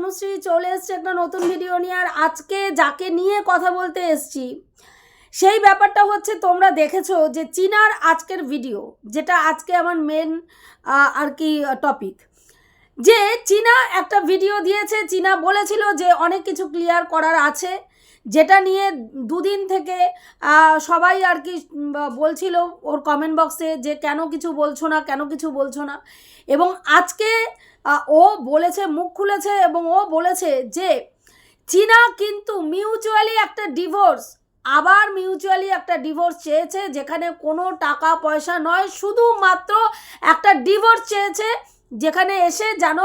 তনুশ্রী চলে এসছে একটা নতুন ভিডিও নিয়ে, আর আজকে যাকে নিয়ে কথা বলতে এসছি, সেই ব্যাপারটা হচ্ছে তোমরা দেখেছ যে চীনার আজকের ভিডিও যেটা আজকে আমার মেন আর কি টপিক যে চীনা একটা ভিডিও দিয়েছে, চীনা বলেছিল যে অনেক কিছু ক্লিয়ার করার আছে, যেটা নিয়ে দুদিন থেকে সবাই আর কি বলছিল ওর কমেন্ট বক্সে যে কেন কিছু বলছো না, কেন কিছু বলছো না। এবং আজকে ও বলেছে, মুখ খুলেছে এবং ও বলেছে যে, চীনা কিন্তু মিউচুয়ালি একটা ডিভোর্স আবার মিউচুয়ালি একটা ডিভোর্স চেয়েছে, যেখানে কোনো টাকা পয়সা নয়, শুধুমাত্র একটা ডিভোর্স চেয়েছে যেখানে এসে যেন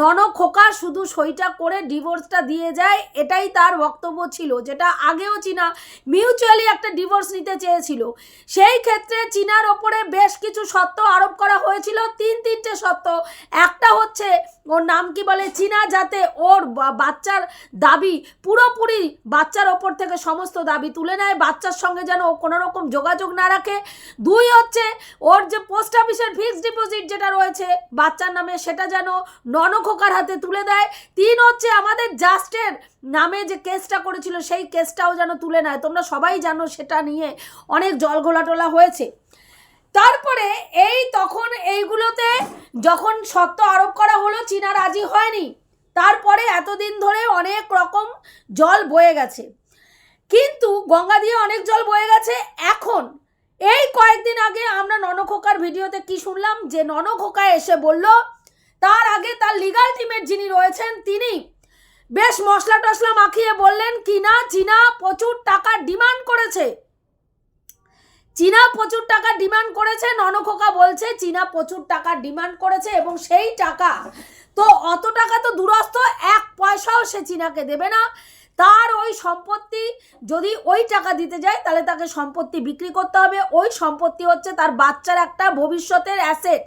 নন খোকা শুধু সইটা করে ডিভোর্সটা দিয়ে যায়, এটাই তার বক্তব্য ছিল, যেটা আগেও চীনা মিউচুয়ালি একটা ডিভোর্স নিতে চেয়েছিল। সেই ক্ষেত্রে চীনার ওপরে বেশ কিছু সত্য আরোপ করা হয়েছিল, তিন তিনটে সত্য। একটা হচ্ছে, ওর নাম কি বলে? চীনা যাতে ওর বাচ্চার দাবি, পুরোপুরি বাচ্চার ওপর থেকে সমস্ত দাবি তুলে নেয়, বাচ্চার সঙ্গে যেন ও কোনো রকম যোগাযোগ না রাখে। দুই হচ্ছে, ওর যে পোস্ট অফিসের ফিক্সড ডিপোজিট যেটা রয়েছে বাচ্চার নামে সেটা যেন ননখোকার হাতে তুলে দেয়। তিন হচ্ছে আমাদের জাস্টের নামে যে কেসটা করেছিল, সেই কেসটাও যেন তুলে নেয়। তোমরা সবাই জানো সেটা নিয়ে অনেক জল ঘোলাটোলা হয়েছে। তারপরে এই তখন এইগুলোতে যখন সত্য আরোপ করা হলো, চীনা রাজি হয়নি। তারপরে এতদিন ধরে অনেক রকম জল বয়ে গেছে। কিন্তু গঙ্গা দিয়ে অনেক জল বয়ে গেছে। এখন এই কয়েকদিন আগে আমরা ননখোকার ভিডিওতে কি শুনলাম? যে ননখোকা এসে বলল, তার আগে তার লিগাল টিমের যিনি রয়েছেন, তিনি বেশ মশলা টশলা মাখিয়ে বললেন, কিনা, চীনা প্রচুর টাকা ডিমান্ড করেছে। চীনা প্রচুর টাকা ডিমান্ড করেছে, ননখোকা বলছে, চীনা প্রচুর টাকা ডিমান্ড করেছে এবং সেই টাকা, তো অত টাকা তো দূরস্থ এক পয়সাও সে চীনাকে দেবে না। তার ওই সম্পত্তি যদি ওই টাকা দিতে যায়, তাহলে তাকে সম্পত্তি বিক্রি করতে হবে। ওই সম্পত্তি হচ্ছে তার বাচ্চার একটা ভবিষ্যতের অ্যাসেট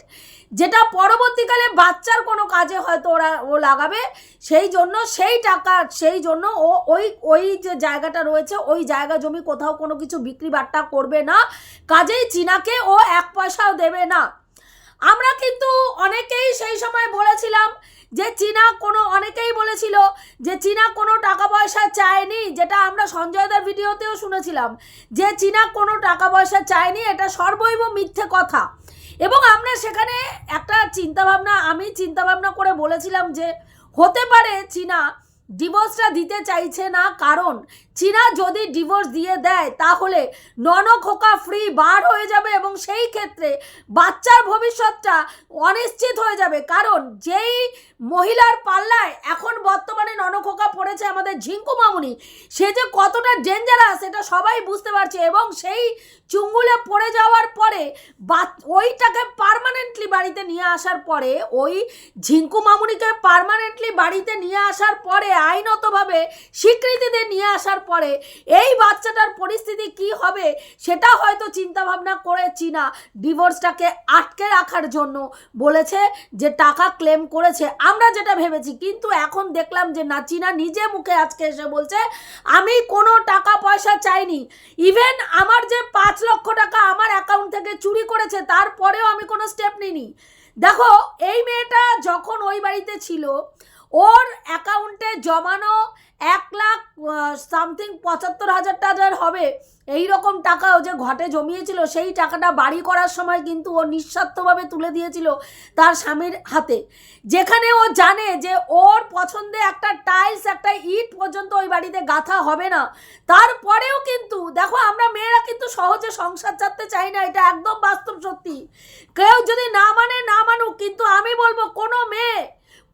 যেটা পরবর্তীকালে বাচ্চার কোনো কাজে হয়তো ওরা, ও লাগাবে, সেই জন্য সেই টাকা, সেই জন্য ও ওই ওই যে জায়গাটা রয়েছে, ওই জায়গা জমি কোথাও কোনো কিছু বিক্রি বাট্টা করবে না। কাজেই চীনাকে ও এক পয়সাও দেবে না। আমরা কিন্তু অনেকেই সেই সময় বলেছিলাম যে চীনা কোনো অনেকেই বলেছিল যে চীনা কোনো টাকা পয়সা চায়নি, যেটা আমরা সঞ্জয়দার ভিডিওতেও শুনেছিলাম। যে চীনা কোনো টাকা পয়সা চায়নি, এটা সর্বৈব মিথ্যে কথা। এবং আমরা সেখানে একটা চিন্তাভাবনা, আমি চিন্তাভাবনা করে বলেছিলাম যে হতে পারে চীনা ডিভোর্সটা দিতে চাইছে না, কারণ চীনা যদি ডিভোর্স দিয়ে দেয়, তাহলে নন ননখোকা ফ্রি বার হয়ে যাবে এবং সেই ক্ষেত্রে বাচ্চার ভবিষ্যৎটা অনিশ্চিত হয়ে যাবে। কারণ যেই মহিলার পাল্লায় এখন বর্তমানে ননখোকা পড়েছে আমাদের ঝিঙ্কু মামুনি, সে যে কতটা ডেঞ্জারাস এটা সবাই বুঝতে পারছে এবং সেই চুঙ্গুলে পড়ে যাওয়ার পরে বাচ- ওইটাকে পার্মানেন্টলি বাড়িতে নিয়ে আসার পরে, ওই ঝিঙ্কু মামুনিকে পার্মানেন্টলি বাড়িতে নিয়ে আসার পরে আইনতভাবে স্বীকৃতি দিয়ে নিয়ে আসার পরে এই বাচ্চাটার পরিস্থিতি কি হবে সেটা হয়তো চিন্তা ভাবনা করে চীনা ডিভোর্সটাকে আটকে রাখার জন্য বলেছে যে টাকা ক্লেম করেছে। আমরা যেটা ভেবেছি, কিন্তু এখন দেখলাম যে না চীনা নিজে মুখে আজকে এসে বলছে, আমি কোনো টাকা পয়সা চাইনি। ইভেন আমার যে পাঁচ লক্ষ টাকা আমার অ্যাকাউন্ট থেকে চুরি করেছে, তারপরেও আমি কোনো স্টেপ নিইনি। দেখো, এই মেয়েটা যখন ওই বাড়িতে ছিল ওর অ্যাকাউন্টে জমানো এক লাখ সামথিং পঁচাত্তর হাজার টাকার হবে। এই রকম টাকা ও যে ঘটে জমিয়েছিল, সেই টাকাটা বাড়ি করার সময় কিন্তু ও নিঃস্বার্থভাবে তুলে দিয়েছিল তার স্বামীর হাতে। যেখানে ও জানে যে ওর পছন্দে একটা টাইলস একটা ইট পর্যন্ত ওই বাড়িতে গাঁথা হবে না। তারপরেও কিন্তু, দেখো আমরা মেয়েরা কিন্তু সহজে সংসার চাচ্ছে চাই না, এটা একদম বাস্তব সত্যি। কেউ যদি না মানে না মানুক, কিন্তু আমি বলব কোনো মেয়ে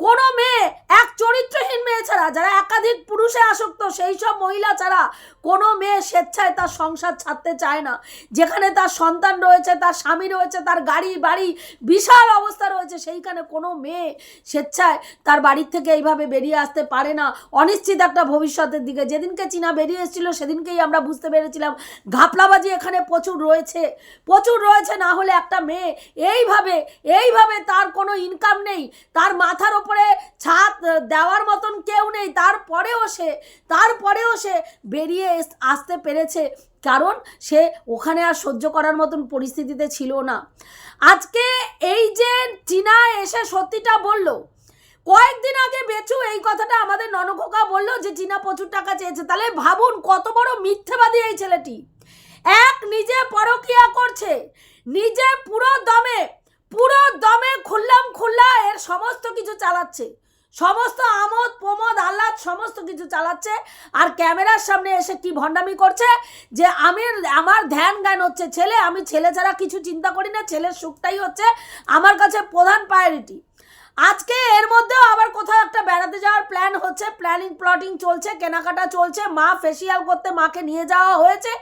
কোনো মেয়ে এক চরিত্রহীন মেয়ে ছাড়া যারা একাধিক পুরুষে আসক্ত সেই সব মহিলা ছাড়া কোনো মেয়ে স্বেচ্ছায় তার সংসার ছাড়তে চায় না। যেখানে তার সন্তান রয়েছে, তার স্বামী রয়েছে, তার গাড়ি, বাড়ি, বিশাল অবস্থা রয়েছে, সেইখানে কোনো মেয়ে স্বেচ্ছায় তার বাড়ির থেকে এইভাবে বেরিয়ে আসতে পারে না। অনিশ্চিত একটা ভবিষ্যতের দিকে। যেদিনকে চীনা বেরিয়ে এসেছিল, সেদিনকেই আমরা বুঝতে পেরেছিলাম, ঘাপলাবাজি এখানে প্রচুর রয়েছে। প্রচুর রয়েছে, না হলে একটা মেয়ে এইভাবে এইভাবে তার কোনো ইনকাম নেই। তার মাথার ওপরে ছাদ দেওয়ার মতন কেউ নেই। তারপরেও সে তারপরেও সে বেরিয়ে আসতে পেরেছে, কারণ সে ওখানে আর সহ্য করার মতন পরিস্থিতিতে ছিল না। আজকে এই যে চীনা এসে সত্যিটা বলল, কয়েকদিন আগে বেচু এই কথাটা আমাদের ননখোকা বলল যে চীনা প্রচুর টাকা চেয়েছে। তাহলে ভাবুন কত বড় মিথ্যেবাদী এই ছেলেটি। এক নিজে পরকিয়া করছে, নিজে পুরো দমে পুরো দমে খুললাম খুল্লা এর সমস্ত কিছু চালাচ্ছে। সমস্ত আমোদ, প্রমোদ, আহ্লাদ সমস্ত কিছু চালাচ্ছে আর ক্যামেরার সামনে এসে কি ভণ্ডামি করছে? যে আমি আমার ধ্যান জ্ঞান হচ্ছে ছেলে, আমি ছেলে ছাড়া কিছু চিন্তা করি না, ছেলের সুখটাই হচ্ছে আমার কাছে প্রধান প্রায়োরিটি আজকে এর মধ্যেও আবার কোথাও একটা বেড়াতে যাওয়ার প্ল্যান হচ্ছে প্ল্যানিং প্লটিং চলছে, কেনাকাটা চলছে, মা ফেসিয়াল করতে মাকে নিয়ে যাওয়া হয়েছে,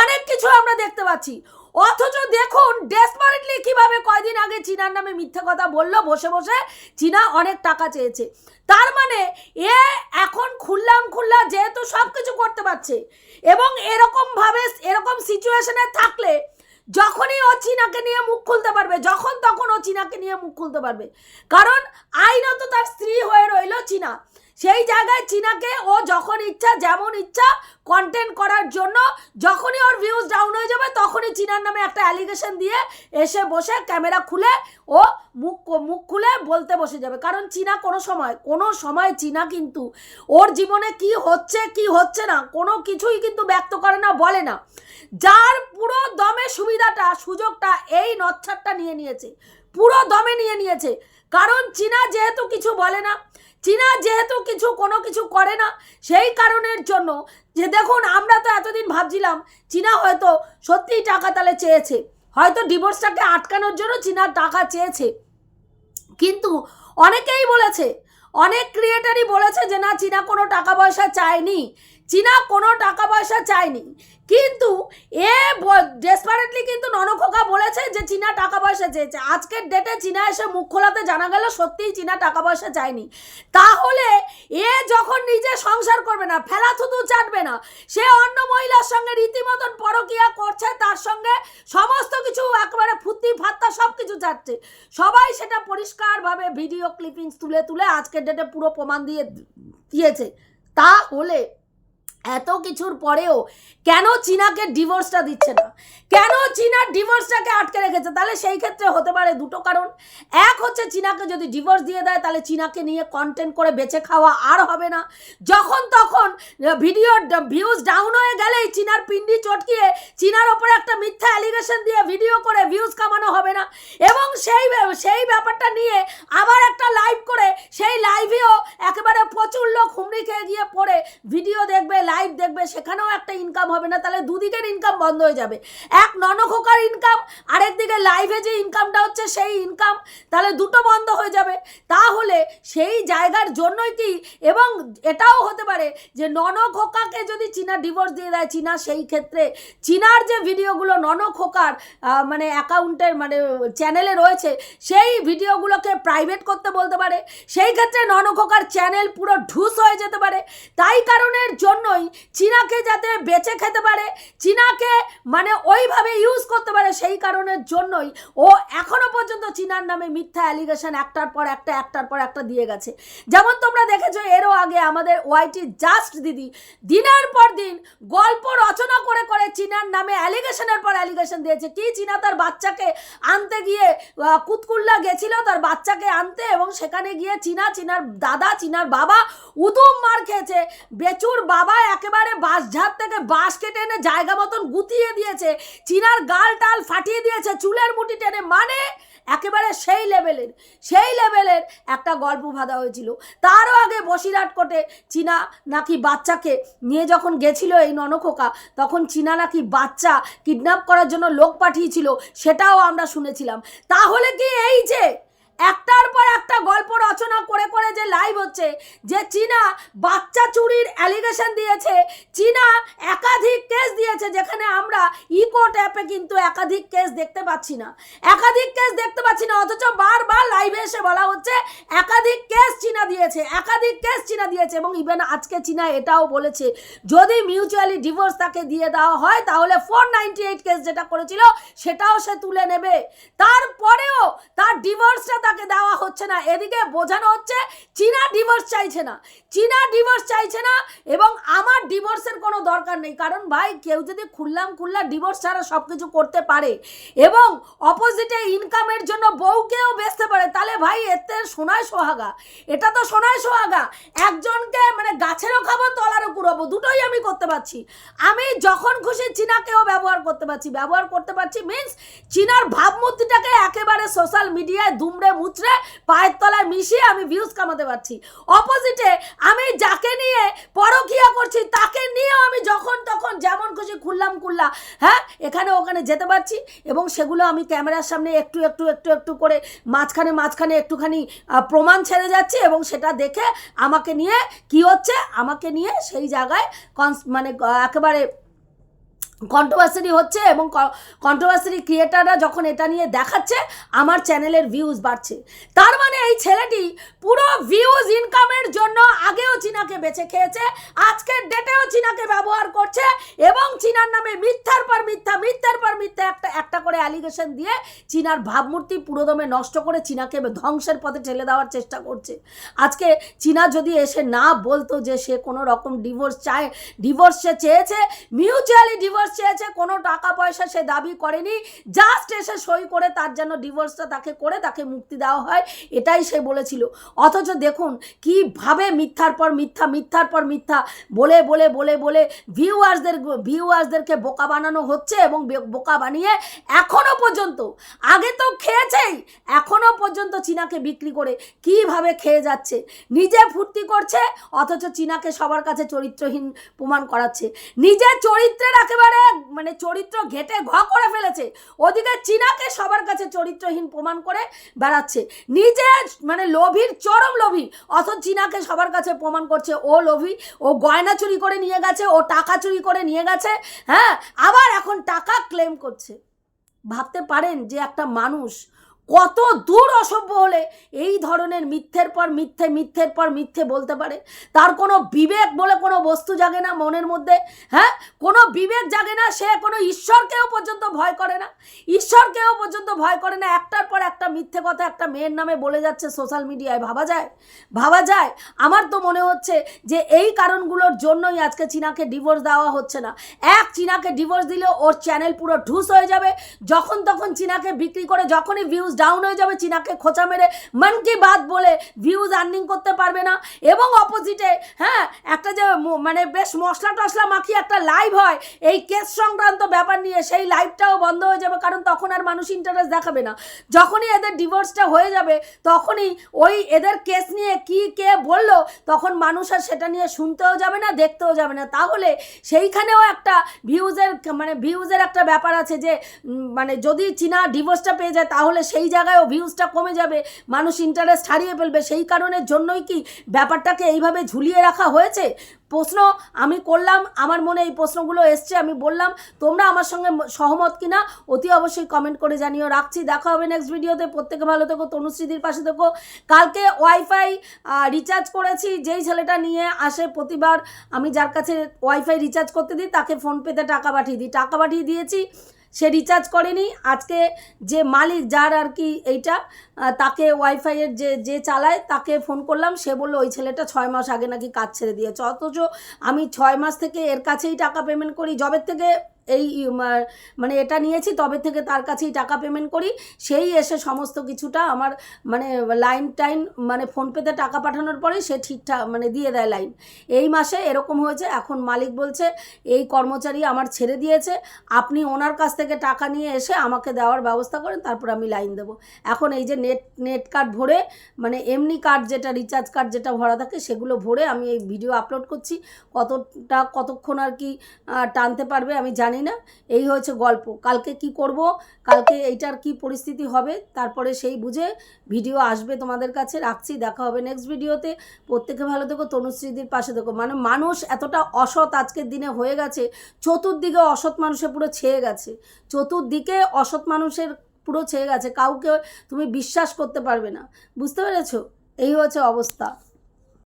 অনেক কিছু আমরা দেখতে পাচ্ছি। অথচ দেখুন ডেসপারেটলি কীভাবে কয়দিন আগে চীনার নামে মিথ্যে কথা বলল, বসে বসে চীনা অনেক টাকা চেয়েছে। তার মানে এ এখন খুললাম খুল্লা যেহেতু সব কিছু করতে পারছে। এবং এরকম ভাবে এরকম সিচুয়েশনে থাকলে যখনই ও চীনাকে নিয়ে মুখ খুলতে পারবে, যখন তখন ও চীনাকে নিয়ে মুখ খুলতে পারবে। কারণ আইনত তার স্ত্রী হয়ে রইল চীনা। সেই জায়গায় চীনাকে ও যখন ইচ্ছা, যেমন ইচ্ছা কন্টেন্ট করার জন্য যখনই ওর ভিউজ ডাউন হয়ে যাবে, তখনই চীনার নামে একটা অ্যালিগেশন দিয়ে এসে বসে ক্যামেরা খুলে ও মুখ মুখ খুলে বলতে বসে যাবে। কারণ চীনা কোনো সময় কোনো সময় চীনা কিন্তু ওর জীবনে কি হচ্ছে কি হচ্ছে না, কোনো কিছুই কিন্তু ব্যক্ত করে না, বলে না। যার পুরো দমে সুবিধাটা, সুযোগটা এই নচ্ছারটা নিয়ে নিয়েছে। পুরো দমে নিয়ে নিয়েছে। কারণ চীনা যেহেতু কিছু বলে না, চীনা যেহেতু কিছু কোনো কিছু করে না, সেই কারণের জন্য যে দেখুন, আমরা তো এতদিন ভাবছিলাম চীনা হয়তো সত্যিই টাকা তাহলে চেয়েছে, হয়তো ডিভোর্সটাকে আটকানোর জন্য চীনা টাকা চেয়েছে। কিন্তু অনেকেই বলেছে, অনেক ক্রিয়েটারই বলেছে যে না, চীনা কোনো টাকা পয়সা চায়নি। চীনা কোনো টাকা পয়সা চায়নি। কিন্তু এ ডেসপারেটলি কিন্তু ননখোকা বলেছে যে চীনা টাকা পয়সা চেয়েছে। আজকের ডেটে চীনা এসে মুখ খোলাতে জানা গেল সত্যিই চীনা টাকা পয়সা চায়নি। তাহলে এ যখন নিজে সংসার করবে না ফেলা থুতু চাটবে না, সে অন্য মহিলার সঙ্গে রীতিমতন পরকিয়া করছে, তার সঙ্গে সমস্ত কিছু একেবারে ফুর্তি ফাত্তা সব কিছু চাচ্ছে সবাই সেটা পরিষ্কারভাবে ভিডিও ক্লিপিংস তুলে তুলে আজকের ডেটে পুরো প্রমাণ দিয়ে দিয়েছে। তাহলে এত কিছুর পরেও কেন চীনাকে ডিভোর্সটা দিচ্ছে না? কেন চীনার ডিভোর্সটাকে আটকে রেখেছে? তাহলে সেই ক্ষেত্রে হতে পারে দুটো কারণ। এক হচ্ছে চীনাকে যদি ডিভোর্স দিয়ে দেয়, তাহলে চীনাকে নিয়ে কন্টেন্ট করে বেঁচে খাওয়া আর হবে না। যখন তখন ভিডিও ভিউজ ডাউন হয়ে গেলেই চীনার পিন্ডি চটকিয়ে চীনার ওপরে একটা মিথ্যা অ্যালিগেশন দিয়ে ভিডিও করে ভিউজ কামানো হবে না। এবং সেই সেই ব্যাপারটা নিয়ে আবার একটা লাইভ করে সেই লাইভেও একেবারে প্রচুর লোক হুমড়ি খেয়ে গিয়ে পড়ে। ভিডিও দেখবে লাইভ দেখবে, সেখানেও একটা ইনকাম হবে না, তাহলে দুদিকের ইনকাম বন্ধ হয়ে যাবে। এক ননখোকার ইনকাম আরেকদিকে লাইভে যে ইনকামটা হচ্ছে সেই ইনকাম তাহলে দুটো বন্ধ হয়ে যাবে। তাহলে সেই জায়গার জন্যই কি, এবং এটাও হতে পারে যে ননখোকাকে যদি চীনা ডিভোর্স দিয়ে দেয়, চীনা সেই ক্ষেত্রে, চীনার যে ভিডিওগুলো ননখোকার মানে অ্যাকাউন্টের মানে চ্যানেলে রয়েছে, সেই ভিডিওগুলোকে প্রাইভেট করতে বলতে পারে। সেই ক্ষেত্রে ননখোকার চ্যানেল পুরো ঢুস হয়ে যেতে পারে। তাই কারণের জন্যই চীনাকে যাতে বেঁচে খেতে পারে, চীনাকে মানে ওইভাবে ইউজ করতে পারে সেই কারণের জন্যই ও এখনও পর্যন্ত চীনার নামে মিথ্যা অ্যালিগেশন একটার পর একটা, একটার পর একটা দিয়ে গেছে। যেমন তোমরা দেখেছ, এরও আগে আমাদের ওয়াইটি জাস্ট দিদি দিনের পর দিন গল্প রচনা করে করে চীনার নামে অ্যালিগেশনের পর অ্যালিগেশন দিয়েছে। কি চীনা তার বাচ্চাকে আনতে গিয়ে কুতকুল্লা গেছিল তার বাচ্চাকে আনতে এবং সেখানে গিয়ে চীনা, চীনার দাদা, চীনার বাবা উদুম মার খেয়েছে। বেচুর বাবা একেবারে বাঁশঝাড় থেকে বাঁশ কেটে এনে জায়গা মতন গুতিয়ে দিয়েছে, চিনার গাল টাল ফাটিয়ে দিয়েছে, চুলের মুটি টেনে মানে একেবারে সেই লেভেলের সেই লেভেলের একটা গল্প বাঁধা হয়েছিল। তারও আগে বসিরহাট কোটে চীনা নাকি বাচ্চাকে নিয়ে যখন গেছিল এই ননখোকা তখন চীনা নাকি বাচ্চা কিডন্যাপ করার জন্য লোক পাঠিয়েছিল, সেটাও আমরা শুনেছিলাম। তাহলে কি এই যে একটার পর একটা গল্প রচনা করে করে যে লাইভ হচ্ছে, যে চীনা বাচ্চা চুরির অ্যালিগেশন দিয়েছে, চীনা একাধিক কেস দিয়েছে যেখানে আমরা ইকোট অ্যাপে কিন্তু একাধিক কেস দেখতে পাচ্ছি না। একাধিক কেস দেখতে পাচ্ছি না, অথচ বারবার লাইভে এসে বলা হচ্ছে, একাধিক কেস চীনা দিয়েছে, একাধিক কেস চীনা দিয়েছে এবং ইভেন আজকে চীনা এটাও বলেছে, যদি মিউচুয়ালি ডিভোর্স তাকে দিয়ে দেওয়া হয়, তাহলে ফোর নাইনটি এইট কেস যেটা করেছিল, সেটাও সে তুলে নেবে। তারপরেও তার ডিভোর্সটা তাকে দেওয়া হচ্ছে না। এদিকে বোঝানো হচ্ছে চীনা ডিভোর্স চাইছে না। চীনা ডিভোর্স চাইছে না এবং আমার ডিভোর্সের কোনো দরকার নেই। কারণ ভাই, কেউ যদি খুললাম খুল্লা ডিভোর্স ছাড়া সব কিছু করতে পারে এবং অপোজিটে ইনকামের জন্য বউকেও বেচতে পারে, তাহলে ভাই, এতে সোনায় সোহাগা। এটা তো সোনায় সোহাগা। একজনকে মানে গাছেরও খাব তলারও কুড়াবো। দুটোই আমি করতে পারছি। আমি যখন খুশি চীনাকেও ব্যবহার করতে পারছি। ব্যবহার করতে পারছি মিন্স চীনার ভাবমূর্তিটাকে একেবারে সোশ্যাল মিডিয়ায় দুমড়ে মুচড়ে পায়ের তলায় মিশিয়ে আমি ভিউজ কামাতে পারছি। অপোজিটে আমি যাকে নিয়ে পরকিয়া করছি, তাকে নিয়েও আমি যখন তখন যেমন খুশি খুললাম খুললা হ্যাঁ এখানে ওখানে যেতে পারছি এবং সেগুলো আমি ক্যামেরার সামনে একটু একটু একটু একটু করে মাঝখানে মাঝখানে একটুখানি প্রমাণ ছেড়ে যাচ্ছি এবং সেটা দেখে আমাকে নিয়ে কি হচ্ছে? আমাকে নিয়ে সেই জায়গায় কনস- মানে একেবারে কন্ট্রোভার্সারি হচ্ছে এবং কন্ট্রোভার্সারি ক্রিয়েটাররা যখন এটা নিয়ে দেখাচ্ছে, আমার চ্যানেলের ভিউজ বাড়ছে। তার মানে এই ছেলেটি পুরো ভিউজ ইনকামের জন্য আগেও চীনাকে বেছে খেয়েছে, আজকের ডেটেও চীনাকে ব্যবহার করছে এবং চীনার নামে মিথ্যার পর মিথ্যা, মিথ্যার পর মিথ্যা একটা একটা করে অ্যালিগেশন দিয়ে চীনার ভাবমূর্তি পুরোদমে নষ্ট করে চীনাকে ধ্বংসের পথে ঠেলে দেওয়ার চেষ্টা করছে। আজকে চীনা যদি এসে না বলতো যে সে কোনো রকম ডিভোর্স চায় ডিভোর্স সে চেয়েছে মিউচুয়ালি ডিভোর্স চেয়েছে, কোনো টাকা পয়সা সে দাবি করেনি জাস্ট এসে সই করে তার যেন ডিভোর্সটা তাকে করে তাকে মুক্তি দেওয়া হয়, এটাই সে বলেছিল। অথচ দেখুন, কীভাবে মিথ্যার পর মিথ্যা, মিথ্যার পর মিথ্যা, বলে বলে বলে বলে ভিউয়ার্সদের ভিউয়ার্সদেরকে বোকা বানানো হচ্ছে এবং বোকা বানিয়ে এখনও পর্যন্ত, আগে তো খেয়েছেই, এখনও পর্যন্ত চীনাকে বিক্রি করে কীভাবে খেয়ে যাচ্ছে, নিজে ফুর্তি করছে, অথচ চীনাকে সবার কাছে চরিত্রহীন প্রমাণ করাচ্ছে, নিজের চরিত্রের একেবারে মানে চরিত্র ঘেটে ঘ করে ফেলেছে। ওদিকে চীনাকে সবার কাছে চরিত্রহীন প্রমাণ করে বেড়াচ্ছে। নিজে মানে লোভীর, চরম লোভী। অথচ চীনাকে সবার কাছে প্রমাণ করছে, ও লোভী, ও গয়না চুরি করে নিয়ে গেছে, ও টাকা চুরি করে নিয়ে গেছে হ্যাঁ? আবার এখন টাকা ক্লেম করছে। ভাবতে পারেন যে একটা মানুষ কত দূর অসভ্য হলে এই ধরনের মিথ্যের পর মিথ্যে, মিথ্যের পর মিথ্যে বলতে পারে। তার কোনো বিবেক বলে কোনো বস্তু জাগে না মনের মধ্যে হ্যাঁ? কোনো বিবেক জাগে না, সে কোনো ঈশ্বরকেও পর্যন্ত ভয় করে না। ঈশ্বরকেও পর্যন্ত ভয় করে না। একটার পর একটা মিথ্যে কথা একটা মেয়ের নামে বলে যাচ্ছে সোশ্যাল মিডিয়ায় ভাবা যায়? ভাবা যায়? আমার তো মনে হচ্ছে যে এই কারণগুলোর জন্যই আজকে চীনাকে ডিভোর্স দেওয়া হচ্ছে না। এক, চীনাকে ডিভোর্স দিলে ওর চ্যানেল পুরো ঢুস হয়ে যাবে। যখন তখন চীনাকে বিক্রি করে যখনই ভিউজ ডাউন হয়ে যাবে, চীনাকে খোঁচা মেরে মন কি বাত বলে ভিউজ আর্নিং করতে পারবে না। এবং অপোজিটে হ্যাঁ একটা যে মানে বেশ মশলা টশলা মাখিয়ে একটা লাইভ হয়, এই কেস সংক্রান্ত ব্যাপার নিয়ে সেই লাইভটাও বন্ধ হয়ে যাবে, কারণ তখন আর মানুষ ইন্টারেস্ট দেখাবে না। যখনই এদের ডিভোর্সটা হয়ে যাবে, তখনই ওই এদের কেস নিয়ে কি কে বলল, তখন মানুষ আর সেটা নিয়ে শুনতেও যাবে না, দেখতেও যাবে না। তাহলে সেইখানেও একটা ভিউজের মানে ভিউজের একটা ব্যাপার আছে যে মানে যদি চীনা ডিভোর্সটা পেয়ে যায়, তাহলে সেই জায়গায়ও ভিউজটা কমে যাবে, মানুষ ইন্টারেস্ট হারিয়ে ফেলবে, সেই কারণের জন্যই কি ব্যাপারটাকে এইভাবে ঝুলিয়ে রাখা হয়েছে? প্রশ্ন আমি করলাম, আমার মনে এই প্রশ্নগুলো এসছে, আমি বললাম, তোমরা আমার সঙ্গে সহমত কিনা? অতি অবশ্যই কমেন্ট করে জানিও। রাখছি, দেখা হবে নেক্সট ভিডিওতে প্রত্যেকে ভালো থেকো তনুশ্রীদির পাশে থেকো। কালকে ওয়াইফাই রিচার্জ করেছি, যেই ছেলেটা নিয়ে আসে প্রতিবার, আমি যার কাছে ওয়াইফাই রিচার্জ করতে দিই, তাকে ফোনপেতে টাকা পাঠিয়ে দিই। টাকা পাঠিয়ে দিয়েছি সে রিচার্জ করেনি। আজকে যে মালিক যার আর কি এইটা তাকে ওয়াইফাইয়ের যে যে চালায়, তাকে ফোন করলাম। সে বলল, ওই ছেলেটা ছয় মাস আগে নাকি কাজ ছেড়ে দিয়েছে। অথচ আমি ছয় মাস থেকে এর কাছেই টাকা পেমেন্ট করি। জবের থেকে এই মানে এটা নিয়েছি, তবে থেকে তার কাছেই টাকা পেমেন্ট করি। সেই এসে সমস্ত কিছুটা আমার মানে লাইন টাইন মানে ফোনপেতে টাকা পাঠানোর পরে সে ঠিকঠাক মানে দিয়ে দেয় লাইন এই মাসে এরকম হয়েছে, এখন মালিক বলছে, এই কর্মচারী আমার ছেড়ে দিয়েছে, আপনি ওনার কাছ থেকে টাকা নিয়ে এসে আমাকে দেওয়ার ব্যবস্থা করেন, তারপর আমি লাইন দেবো। এখন এই যে নেট নেট কার্ড ভরে মানে এমনি কার্ড যেটা রিচার্জ কার্ড যেটা ভরা থাকে, সেগুলো ভরে আমি এই ভিডিও আপলোড করছি। কতটা, কতক্ষণ আর কি টানতে পারবে আমি জানি না। এই হয়েছে গল্প। কালকে কি করব? কালকে এইটার কি পরিস্থিতি হবে? তারপরে সেই বুঝে ভিডিও আসবে তোমাদের কাছে। রাখছি। দেখা হবে নেক্সট ভিডিওতে প্রত্যেকে ভালো থেকো, তনুশ্রীদির পাশে দেখো মানে মানুষ এতটা অসৎ আজকের দিনে হয়ে গেছে, চতুর্দিকে অসৎ মানুষে পুরো ছেয়ে গেছে। চতুর্দিকে অসৎ মানুষের পুরো ছেয়ে গেছে। কাউকে তুমি বিশ্বাস করতে পারবে না। বুঝতে পেরেছ? এই হচ্ছে অবস্থা।